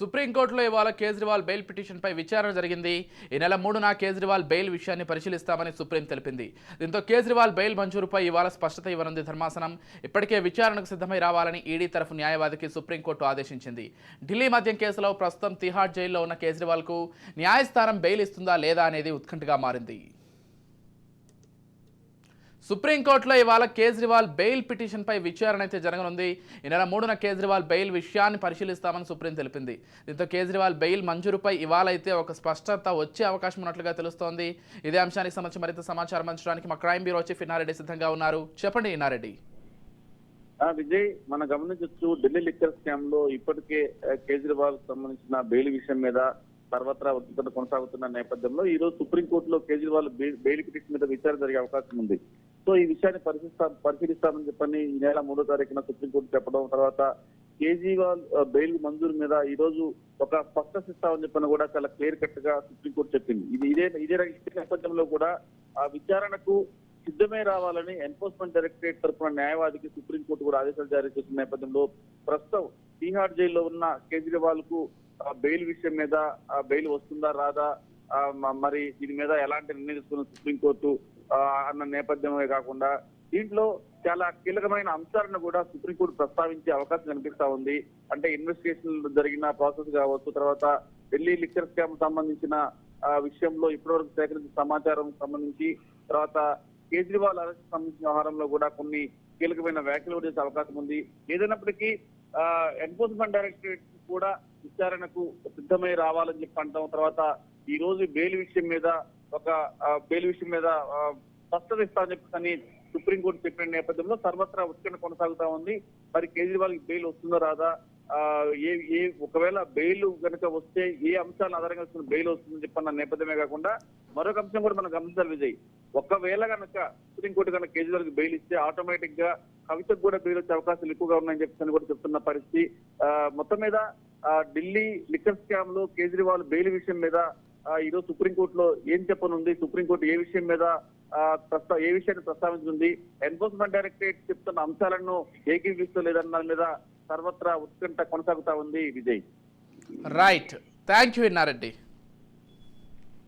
సుప్రీంకోర్టులో ఇవాళ కేజ్రీవాల్ బెయిల్ పిటిషన్పై విచారణ జరిగింది. ఈ నెల మూడున కేజ్రీవాల్ బెయిల్ విషయాన్ని పరిశీలిస్తామని సుప్రీం తెలిపింది. దీంతో కేజ్రీవాల్ బెయిల్ మంజూరుపై ఇవాళ స్పష్టత ఇవ్వనుంది ధర్మాసనం. ఇప్పటికే విచారణకు సిద్ధమై రావాలని ఈడీ తరఫు న్యాయవాదికి సుప్రీంకోర్టు ఆదేశించింది. ఢిల్లీ మద్యం కేసులో ప్రస్తుతం తిహార్ జైల్లో ఉన్న కేజ్రీవాల్కు న్యాయస్థానం బెయిల్ ఇస్తుందా లేదా అనేది ఉత్కంఠగా మారింది. సుప్రీంకోర్టులో ఇవాళ కేజ్రీవాల్ బెయిల్ పిటిషన్పై విచారణ అయితే జరగనుంది. ఈ నెల మూడున కేజ్రీవాల్ బెయిల్ విషయాన్ని పరిశీలిస్తామని సుప్రీం తెలిపింది. దీంతో కేజ్రీవాల్ బెయిల్ మంజూరుపై ఇవాళ అయితే ఒక స్పష్టత వచ్చే అవకాశం ఉన్నట్లుగా తెలుస్తోంది. ఇదే అంశానికి సంబంధించి మరింత సమాచారం అందించడానికి మా క్రైమ్ బ్యూరో చీఫ్ ఇన్నారెడ్డి సిద్ధంగా ఉన్నారు. చెప్పండి ఇన్నారెడ్డి. విజయ్ మనం గమనించవచ్చు ఢిల్లీ లిక్కర్ స్కామ్లో ఇప్పటికే కేజ్రీవాల్ సంబంధించిన బెయిల్ విషయం మీద సర్వత్రా ఉద్రిక్తత కొనసాగుతున్న నేపథ్యంలో ఈ రోజు సుప్రీంకోర్టులో కేజ్రీవాల్ బెయిల్ పిటిషన్ మీద విచారణ జరిగే అవకాశం ఉంది. సో ఈ విషయాన్ని పరిశీలిస్తా పరిశీలిస్తామని చెప్పని ఈ నెల మూడో తారీఖున సుప్రీంకోర్టు చెప్పడం తర్వాత కేజ్రీవాల్ బెయిల్ మంజూరు మీద ఈ రోజు ఒక స్పష్టత ఇస్తామని చెప్పని కూడా చాలా క్లియర్ కట్గా సుప్రీంకోర్టు చెప్పింది. ఇది ఇదే ఇదే నేపథ్యంలో కూడా ఆ విచారణకు సిద్ధమే రావాలని ఎన్ఫోర్స్మెంట్ డైరెక్టరేట్ తరఫున న్యాయవాదికి సుప్రీంకోర్టు కూడా ఆదేశాలు జారీ చేసిన నేపథ్యంలో ప్రస్తుతం తీహార్ జైల్లో ఉన్న కేజ్రీవాల్కు ఆ, బెయిల్ విషయం మీద ఆ, బెయిల్ వస్తుందా రాదా మరి దీని మీద ఎలాంటి నిర్ణయం తీసుకున్న సుప్రీంకోర్టు అన్న నేపథ్యమే కాకుండా దీంట్లో చాలా కీలకమైన అంశాలను కూడా సుప్రీంకోర్టు ప్రస్తావించే అవకాశం కనిపిస్తా ఉంది. అంటే ఇన్వెస్టిగేషన్ జరిగిన ప్రాసెస్ కావచ్చు తర్వాత ఢిల్లీ లిక్కర్ స్కామ్ సంబంధించిన ఆ, విషయంలో ఇప్పటివరకు సేకరించిన సమాచారం సంబంధించి తర్వాత కేజ్రీవాల్ అరెస్ట్ సంబంధించిన వ్యవహారంలో కూడా కొన్ని కీలకమైన వ్యాఖ్యలు చేసే అవకాశం ఉంది. ఏదైనప్పటికీ ఎన్ఫోర్స్మెంట్ డైరెక్టరేట్ కూడా విచారణకు సిద్ధమై రావాలని చెప్పి అంటాం. తర్వాత ఈ రోజు బెయిల్ విషయం మీద ఒక బెయిల్ విషయం మీద స్పష్టత ఇస్తామని చెప్పి సుప్రీంకోర్టు చెప్పిన నేపథ్యంలో సర్వత్రా ఉత్కంఠ కొనసాగుతా ఉంది. మరి కేజ్రీవాల్ బెయిల్ వస్తుందో రాదా? ఏ ఏ ఒకవేళ బెయిల్ కనుక వస్తే ఏ అంశాలను ఆధారంగా బెయిల్ వస్తుందని చెప్పన్న నేపథ్యమే కాకుండా మరొక అంశం కూడా మనం గమనించాలి విజయ్. ఒకవేళ కనుక సుప్రీంకోర్టు కనుక కేజ్రీవాల్కి బెయిల్ ఇస్తే ఆటోమేటిక్గా కవితకు కూడా బెయిల్ వచ్చే అవకాశాలు ఎక్కువగా ఉన్నాయని చెప్పి కూడా చెప్తున్న పరిస్థితి. మొత్తం మీద ఢిల్లీ లిక్కర్ స్కామ్లో కేజ్రీవాల్ బెయిల్ విషయం మీద ఆ, ఈ రోజు సుప్రీంకోర్టులో ఏం చెప్పనుంది? సుప్రీంకోర్టు ఏ విషయం మీద ప్రస్తా ఏ విషయాన్ని ప్రస్తావించింది? ఎన్ఫోర్స్మెంట్ డైరెక్టరేట్ చెప్తున్న అంశాలను ఏకీవిస్తూ లేదన్న మీద సర్వత్రా ఉత్కంఠ కొనసాగుతా ఉంది Vijay. Right thank you Innareddy